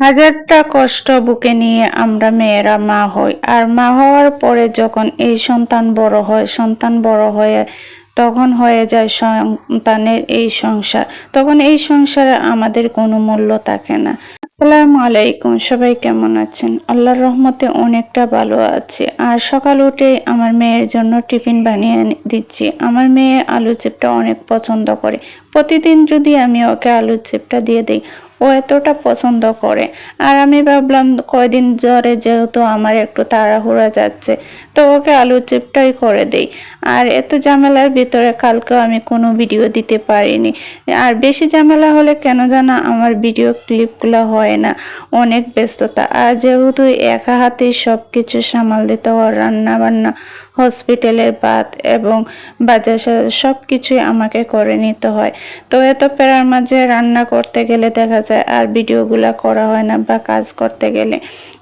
হাজারটা কষ্ট বুকে নিয়ে আমরা মেয়েরা মা হই। আর মা হওয়ার পরে যখন এই সন্তান বড় হয়, সন্তান বড় হয়ে তখন হয়ে যায় সন্তানের এই সংসার। তখন এই সংসারে আমাদের কোনো মূল্য থাকে না। আসসালামু আলাইকুম, সবাই কেমন আছেন? আল্লাহর রহমতে অনেকটা ভালো আছে। আর সকাল উঠে আমার মেয়ের জন্য টিফিন বানিয়ে দিচ্ছি। আমার মেয়ে আলু চিপটা অনেক পছন্দ করে। প্রতিদিন যদি আমি ওকে আলু চিপটা দিয়ে দিই, ও এতটা পছন্দ করে। আর আমি ভাবলাম, কয়দিন ধরে যেহেতু আমার একটু তাড়াহুড়া যাচ্ছে, তো ওকে আলু চিপটাই করে দেই। আর এত ঝামেলার ভিতরে কালকেও আমি কোনো ভিডিও দিতে পারিনি। আর বেশি ঝামেলা হলে কেন জানা, আমার ভিডিও ক্লিপগুলো হয় না, অনেক ব্যস্ততা। আর যেহেতু একা হাতেই সব কিছু সামাল দিতে হয়, রান্নাবান্না, হসপিটালের বাদ এবং বাজার সব কিছুই আমাকে করে নিতে হয় তো এত প্যারার মাঝে রান্না করতে গেলে দেখা যায় আর ভিডিওগুলো করা হয় না বা কাজ করতে গেলে।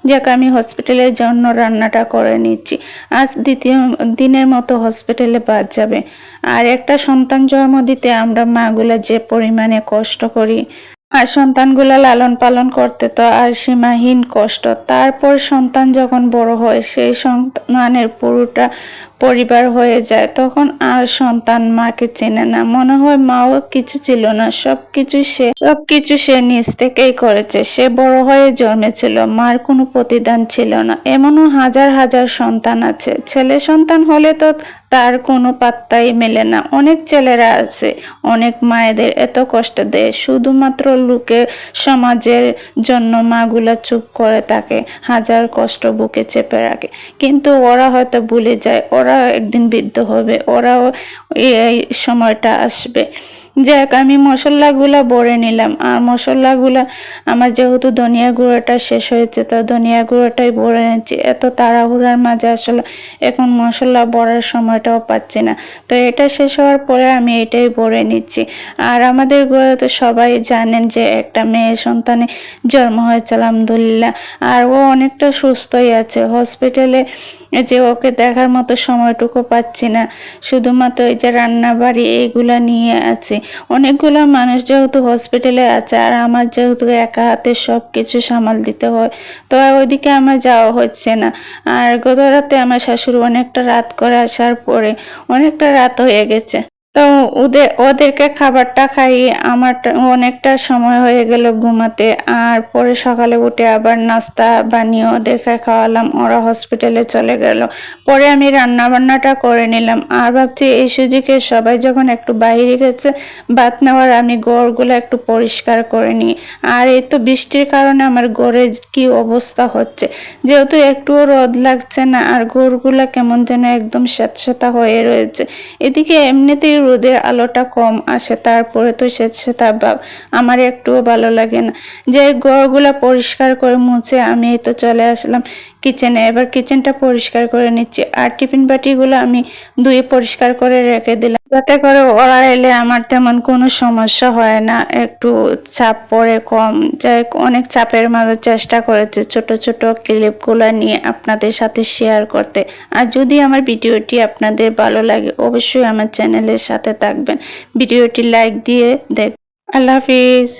যাক, আমি হসপিটালের জন্য রান্নাটা করে নিচ্ছি। আজ দ্বিতীয় দিনের মতো হসপিটালে বাদ যাবে। আর একটা সন্তান জন্ম দিতে আমরা মাগুলা যে পরিমাণে কষ্ট করি, আর সন্তানগুলো লালন পালন করতে তো আর সীমাহীন কষ্ট। তারপর সন্তান যখন বড় হয়, সেই সন্তানের পুরোটা পরিবার হয়ে যায়, তখন আর সন্তান মাকে চেনে না। মনে হয় মাও কিছু ছিল না সব কিছু সে সব কিছু সে নিজ থেকেই করেছে। সে বড় হয়ে জন্মেছিল, মার কোনো প্রতিদান ছিল না। এমনও হাজার হাজার সন্তান আছে। ছেলে সন্তান হলে তো তার কোনো পাত্তাই মেলে না। অনেক ছেলেরা আছে, অনেক মায়েদের এত কষ্ট দেয়। শুধুমাত্র লোকে সমাজের জন্য মাগুলা চুপ করে থাকে, হাজার কষ্ট বুকে চেপে রাখে। কিন্তু ওরা হয়তো ভুলে যায়, ওরা একদিন বৃদ্ধ হবে ওরাও এই সময়টা আসবে। যাক, আমি মশলাগুলা ভরে নিলাম। আর মশলাগুলা, আমার যেহেতু ধনিয়া গুঁড়োটা শেষ হয়েছে, তো ধনিয়া গুঁড়োটাই ভরে নিচ্ছি। এত তাড়াহুড়ার মাঝে আসলে এখন মশলা ভরার সময়টাও পাচ্ছি না। তো এটা শেষ হওয়ার পরে আমি এটাই ভরে নিচ্ছি। আর আমাদের ঘরে তো সবাই জানেন যে একটা মেয়ে সন্তানে জন্ম হয়েছে, আলহামদুলিল্লাহ। আর ও অনেকটা সুস্থই আছে। হসপিটালে যে ওকে দেখার মতো সময়টুকু পাচ্ছি না। শুধুমাত্র এই যে রান্না বাড়ি এইগুলা নিয়ে আছে। অনেকগুলো মানুষ যেহেতু হসপিটালে আছে, আর আমার যেহেতু একা হাতে সব কিছু সামাল দিতে হয়, তো ওইদিকে আমার যাওয়া হচ্ছে না। আর গত রাতে আমার শাশুড়ি অনেকটা রাত করে আসার পরে অনেকটা রাত হয়ে গেছে। তো ওদের ওদেরকে খাবারটা খাইয়ে আমার অনেকটা সময় হয়ে গেল ঘুমাতে। আর পরে সকালে উঠে আবার নাস্তা বানিয়ে ওদেরকে খাওয়ালাম। ওরা হসপিটালে চলে গেল। পরে আমি রান্না বান্নাটা করে নিলাম। আর ভাবছি এই সুযোগে সবাই যখন একটু বাইরে গেছে, ভাত নেওয়ার আমি গড়গুলো একটু পরিষ্কার করে নিই। আর এই তো বৃষ্টির কারণে আমার গড়ে কি অবস্থা হচ্ছে। যেহেতু একটুও রোদ লাগছে না, আর গড়গুলো কেমন যেন একদম স্যাঁতস্যাঁতা হয়ে রয়েছে। এদিকে এমনিতেই রোদের আলোটা কম আসে, তারপরে তো স্বেচ্ছাতা ভাব আমার একটুও ভালো লাগে না। যে ঘরগুলো পরিষ্কার করে মুছে আমি তো চলে আসলাম কিচেনে এবার কিচেনটা পরিষ্কার করে নিচ্ছি আর টিফিন বাটিগুলো আমি ধুয়ে পরিষ্কার করে রেখে দিলাম। যাতে করে ওরা এলে আমার তেমন কোনো সমস্যা হয় না, একটু চাপ পড়ে কম। যাই অনেক চাপের মাঝে চেষ্টা করেছে ছোট ছোট ক্লিপগুলো নিয়ে আপনাদের সাথে শেয়ার করতে। আর যদি আমার ভিডিওটি আপনাদের ভালো লাগে, অবশ্যই আমার চ্যানেলের সাথে থাকবেন। ভিডিওটি লাইক দিয়ে দেখ আল্লাহ হাফিজ।